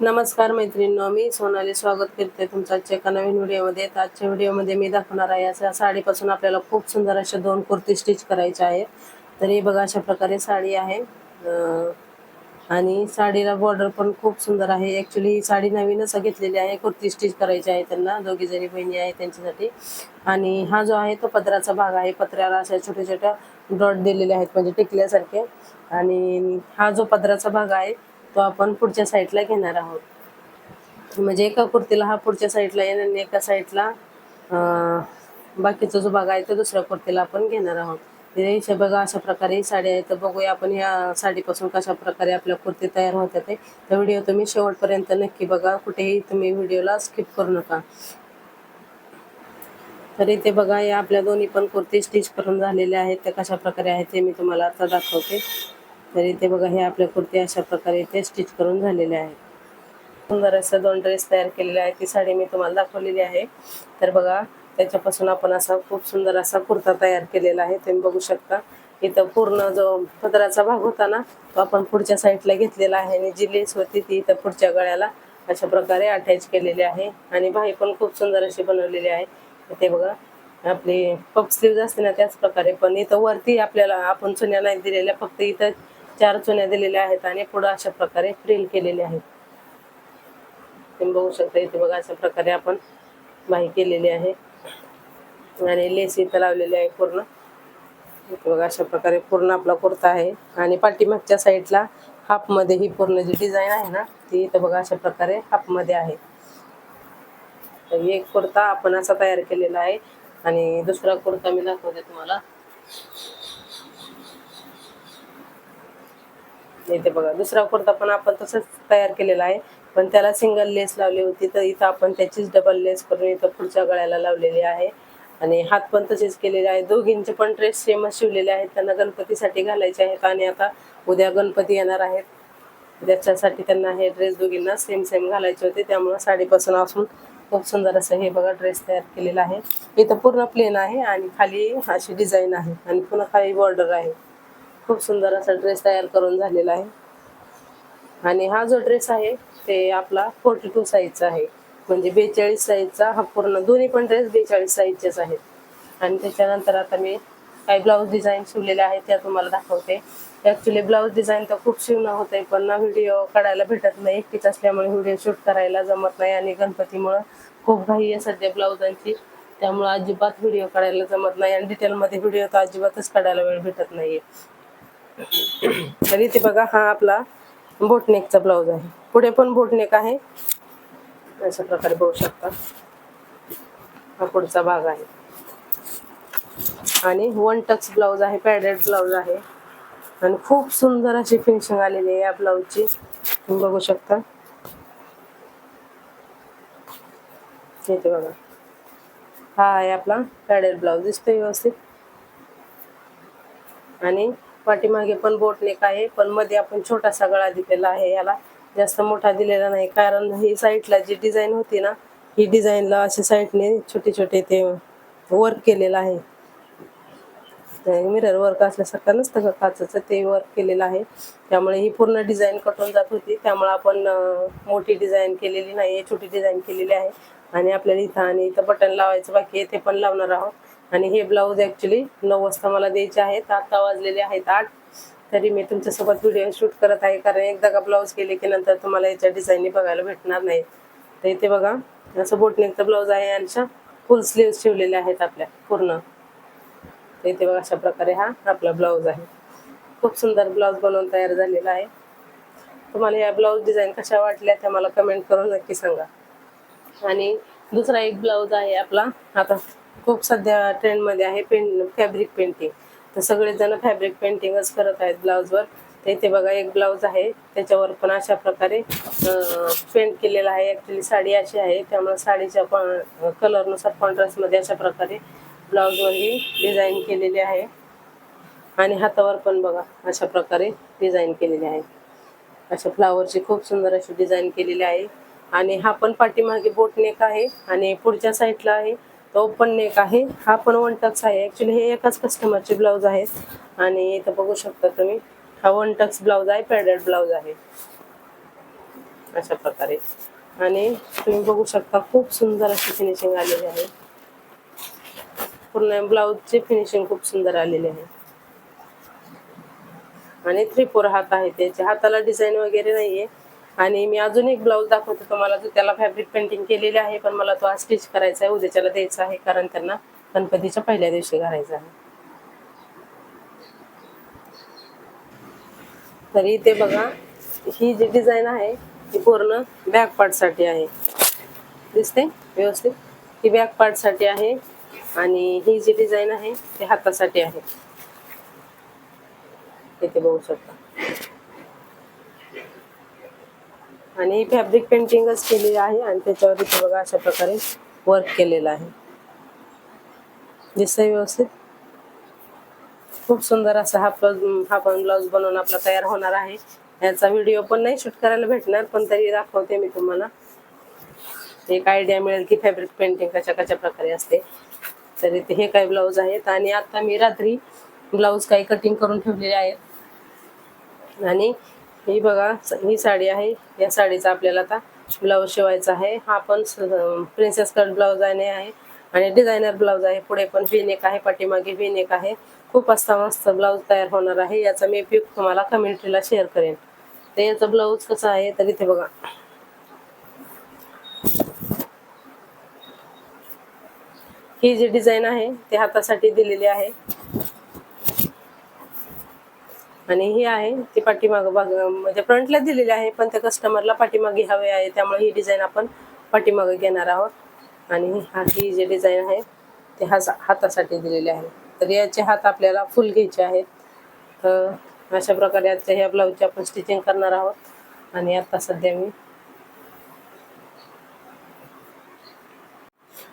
नमस्कार मैत्रिणींनो मी सोनाली स्वागत करते तुमचं आजच्या एका नवीन व्हिडिओमध्ये. तर आजच्या व्हिडिओमध्ये मी दाखवणार आहे अशा साडीपासून आपल्याला खूप सुंदर अशा दोन कुर्ती स्टिच करायच्या आहेत. तर हे बघा अशा प्रकारे साडी आहे. आणि साडीला बॉर्डर पण खूप सुंदर आहे. ॲक्च्युली ही साडी नवीनच घेतलेली आहे. कुर्ती स्टिच करायची आहे त्यांना. दोघी जरी बहिणी आहे त्यांच्यासाठी. आणि हा जो आहे तो पत्र्याचा भाग आहे. पत्र्याला अशा छोट्या छोट्या डॉट दिलेले आहेत म्हणजे टिकल्यासारखे. आणि हा जो पदराचा भाग आहे तो आपण पुढच्या साईडला घेणार आहोत. म्हणजे एका कुर्तीला हा पुढच्या साईडला येणार आणि एका साईडला बाकीचा जो भाग आहे तो दुसऱ्या कुर्तीला आपण घेणार आहोत. ते बघा अशा प्रकारे ही साडी आहे. तर बघूया आपण या साडीपासून कशा प्रकारे आपल्या कुर्ती तयार होतात ते. तर व्हिडिओ तुम्ही शेवटपर्यंत नक्की बघा. कुठेही तुम्ही व्हिडिओला स्किप करू नका. तर इथे बघा या आपल्या दोन्ही पण कुर्ती स्टिच करून झालेल्या आहेत. त्या कशा प्रकारे आहेत ते मी तुम्हाला आता दाखवते. तर इथे बघा हे आपल्या कुर्ती अशा प्रकारे इथे स्टिच करून झालेल्या आहेत. सुंदर असं दोन ड्रेस तयार केलेले आहेत ती साडी मी तुम्हाला दाखवलेली आहे. तर बघा त्याच्यापासून आपण असा खूप सुंदर असा कुर्ता तयार केलेला आहे. तुम्ही बघू शकता इथं पूर्ण जो पदराचा भाग होता ना तो आपण पुढच्या साईडला घेतलेला आहे. आणि जी लेस होती ती इथं पुढच्या गळ्याला अशा प्रकारे अटॅच केलेली आहे. आणि भाई पण खूप सुंदर अशी बनवलेली आहे. ते बघा आपली पप स्लीव्ज असते ना त्याच प्रकारे. पण इथं वरती आपल्याला आपण चुन्या नाही दिलेल्या फक्त इथं चार चुन्या दिलेल्या आहेत आणि पुढं अशा प्रकारे फ्रिल केलेले आहेत. तुम्ही बघू शकता इथे बघा अशा प्रकारे आपण बाही केलेली आहे. आणि लेस इथं लावलेली आहे पूर्ण. इथे बघा अशा प्रकारे पूर्ण आपला कुर्ता आहे. आणि पाठीमागच्या साईडला हाफमध्ये ही पूर्ण जी डिझाईन आहे ना ती इथं बघा अशा प्रकारे हाफमध्ये आहे. तर एक कुर्ता आपण असा तयार केलेला आहे. आणि दुसरा कुर्ता मी दाखवते तुम्हाला. इथे बघा. दुसरा कुर्ता पण आपण तसंच तयार केलेला आहे. पण त्याला सिंगल लेस लावली होती. तर इथं आपण त्याचीच डबल लेस करून इथं पुढच्या गळ्याला लावलेली आहे. आणि हात पण तसेच केलेले आहेत. दोघींचे पण ड्रेस सेमच शिवलेले आहेत. त्यांना गणपतीसाठी घालायचे आहेत. आणि आता उद्या गणपती येणार आहेत. त्याच्यासाठी त्यांना हे ड्रेस दोघींना सेम सेम घालायचे होते. त्यामुळे साडीपासून असून खूप सुंदर असं हे बघा ड्रेस तयार केलेला आहे. इथं पूर्ण प्लेन आहे आणि खाली अशी डिझाईन आहे. आणि पुन्हा खाली बॉर्डर आहे. खूप सुंदर असा ड्रेस तयार करून झालेला आहे. आणि हा जो ड्रेस आहे ते आपला फोर्टी टू साईजचा आहे. म्हणजे बेचाळीस साईजचा हा पूर्ण दोन्ही पण ड्रेस बेचाळीस साईजचेच आहेत. आणि त्याच्यानंतर आता मी काही ब्लाऊज डिझाईन शिवलेल्या आहेत त्या तुम्हाला दाखवते. ॲक्च्युली ब्लाऊज डिझाईन तर खूप शिवणं होते आहे पण ना व्हिडिओ काढायला भेटत नाही. एकटीच असल्यामुळे व्हिडिओ शूट करायला जमत नाही आणि गणपतीमुळं खूप घाई आहे सध्या ब्लाऊजांची. त्यामुळं अजिबात व्हिडिओ काढायला जमत नाही आणि डिटेलमध्ये व्हिडिओ तर अजिबातच काढायला वेळ भेटत नाही तर इथे बघा हा आपला बोटनेकचा ब्लाऊज आहे. पुढे पण बोटनेक आहे. अशा प्रकारे बघू शकता. हा पुढचा भाग आहे. आणि वन टच ब्लाऊज आहे पॅडेड ब्लाऊज आहे. आणि खूप सुंदर अशी फिनिशिंग आलेली आहे या ब्लाऊजची तुम्ही बघू शकता. इथे बघा. हा आहे आपला पॅडेड ब्लाऊज दिसतोय व्यवस्थित. आणि पाठीमागे पण बोटनेक आहे पण मध्ये आपण छोटासा गळा दिलेला आहे याला. जास्त मोठा दिलेला नाही कारण ही साईडला जी डिझाईन होती ना ही डिझाईनला अशा साईडने छोटे छोटे ते वर्क केलेलं आहे. मिरर वर्क असल्यासारखं नसतं का काचचं ते वर्क केलेलं आहे. त्यामुळे ही पूर्ण डिझाईन कटून जात होती. त्यामुळे आपण मोठी डिझाईन केलेली नाही आहे छोटी डिझाईन केलेली आहे. आणि आपल्याला इथं आणि इथं बटन लावायचं बाकी आहे ते पण लावणार आहोत. आणि हे ब्लाऊज ॲक्च्युली नऊ वाजता मला द्यायचे आहेत. आत्ता वाजलेले आहेत आठ. तरी मी तुमच्यासोबत व्हिडिओ शूट करत आहे. कारण एकदा का ब्लाऊज केले की नंतर तुम्हाला याच्या डिझाईनी बघायला भेटणार नाही. तर इथे बघा असं बोटनेकचं ब्लाऊज आहे आणि अशा फुल स्लीव्स शिवलेल्या आहेत आपल्या पूर्ण. तर इथे बघा अशा प्रकारे हा आपला ब्लाऊज आहे. खूप सुंदर ब्लाऊज बनवून तयार झालेला आहे. तुम्हाला या ब्लाऊज डिझाईन कशा वाटल्या त्या मला कमेंट करून नक्की सांगा. आणि दुसरा एक ब्लाऊज आहे आपला आता खूप सध्या ट्रेंडमध्ये आहे पेंट फॅब्रिक पेंटिंग तर सगळेजण फॅब्रिक पेंटिंगच करत आहेत ब्लाऊजवर तर इथे बघा एक ब्लाऊज आहे. त्याच्यावर पण अशा प्रकारे पेंट केलेला आहे. ॲक्च्युली साडी अशी आहे. त्यामुळे साडीच्या पण कलरनुसार कॉन्ट्रास्टमध्ये अशा प्रकारे ब्लाऊजवर ही डिझाईन केलेली आहे. आणि हातावर पण बघा अशा प्रकारे डिझाईन केलेली आहे. अशा फ्लावरची खूप सुंदर अशी डिझाईन केलेली आहे. आणि हा पण पाठीमागे बोटनेक आहे. आणि पुढच्या साईडला आहे. तो ओपन नेक आहे. हा पण वन टक्स आहे. ॲक्च्युली हे एकाच कस्टमरचे ब्लाऊज आहेत. आणि इथं बघू शकता तुम्ही हा वन टक्स ब्लाऊज आहे पॅडेड ब्लाऊज आहे. अशा प्रकारे. आणि तुम्ही बघू शकता खूप सुंदर अशी फिनिशिंग आलेली आहे. पूर्ण ब्लाऊजची फिनिशिंग खूप सुंदर आलेली आहे. आणि थ्री फोर हात आहे त्याच्या हाताला डिझाईन वगैरे नाहीये. आणि मी अजून एक ब्लाऊज दाखवते तुम्हाला जो त्याला फॅब्रिक पेंटिंग केलेली आहे पण मला तो आज स्टिच करायचा आहे उद्याच्याला द्यायचा आहे कारण त्यांना गणपतीच्या पहिल्या दिवशी घालायचा आहे. तरी इथे बघा ही जी डिझाईन आहे ती पूर्ण बॅक पार्टसाठी आहे. दिसते? व्यवस्थित? ही बॅक पार्टसाठी आहे आणि ही जी डिझाईन आहे ती हातासाठी आहे. इथे बघू शकता. आणि फॅब्रिक पेंटिंगच केलेली आहे आणि त्याच्यावर इथे बघा अशा प्रकारे वर्क केलेलं आहे. दिसतंय व्यवस्थित? खूप सुंदर असा हा ब्लाऊज हा पण ब्लाऊज बनवून आपला तयार होणार आहे. याचा व्हिडिओ पण नाही शूट करायला भेटणार पण तरी दाखवते मी तुम्हाला. एक आयडिया मिळेल की फॅब्रिक पेंटिंग कशा कशा प्रकारे असते. तर इथे हे काही ब्लाऊज आहेत आणि आता मी रात्री ब्लाऊज काही कटिंग करून ठेवलेले आहेत. आणि ही बघा ही साडी आहे. या साडीचा आपल्याला आता ब्लाऊज शिवायचा आहे. हा पण प्रिन्सेस कट ब्लाऊज आहे आहे. आणि डिझायनर ब्लाऊज आहे. पुढे पण विनेक आहे पाठीमागे विनेक आहे. खूप असा मस्त ब्लाऊज तयार होणार आहे. याचा मी पिक तुम्हाला कम्युनिटीला शेअर करेन. तर याचा ब्लाऊज कसा आहे तर इथे बघा. ही जी डिझाईन आहे ती हातासाठी दिलेली आहे. आणि ही आहे ती पाठीमागं बाग म्हणजे फ्रंटला दिलेली आहे पण त्या कस्टमरला पाठीमागे हवे आहे त्यामुळे ही डिझाईन आपण पाठीमागे घेणार आहोत. आणि हा ही जी डिझाईन आहे ते हा हातासाठी दिलेली आहे. तर याचे हात आपल्याला फुल घ्यायचे आहेत. तर अशा प्रकारे आजच्या ह्या ब्लाऊजची आपण स्टिचिंग करणार आहोत. आणि आता सध्या मी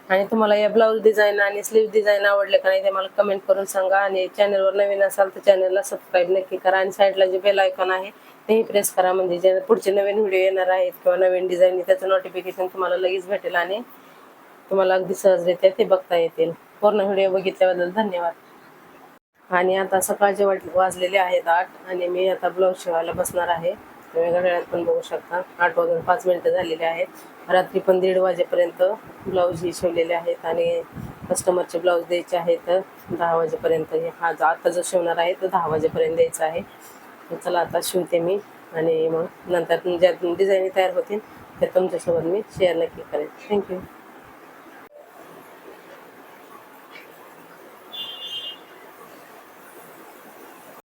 आणि तुम्हाला या ब्लाऊज डिझाईन आणि स्लीव डिझाईन आवडले का नाही ते मला कमेंट करून सांगा. आणि चॅनलवर नवीन असाल तर चॅनलला सबस्क्राईब नक्की करा. आणि साईडला जे बेल आयकॉन आहे तेही प्रेस करा. म्हणजे जे पुढचे नवीन व्हिडिओ येणार आहेत किंवा नवीन डिझाईन त्याचं नोटिफिकेशन तुम्हाला लगेच भेटेल आणि तुम्हाला अगदी सहजरित्या ते बघता येतील. पूर्ण व्हिडिओ बघितल्याबद्दल धन्यवाद. आणि आता सकाळचे वाट वाजलेले आहेत आठ आणि मी आता ब्लाऊज शिवायला बसणार आहे. तुम्ही घड्याळात पण बघू शकता. आठ वाजून पाच मिनटं झालेले आहेत. रात्री पण दीड वाजेपर्यंत ब्लाऊज ही शिवलेले आहेत आणि कस्टमरचे ब्लाऊज द्यायचे आहेत. दहा वाजेपर्यंत हे हा जो आता जो शिवणार आहे तो दहा वाजेपर्यंत द्यायचा आहे. चला आता शिवते मी आणि मग नंतर ज्या डिझाईन तयार होतील ते तुमच्यासोबत मी शेअर नक्की करेन. थँक्यू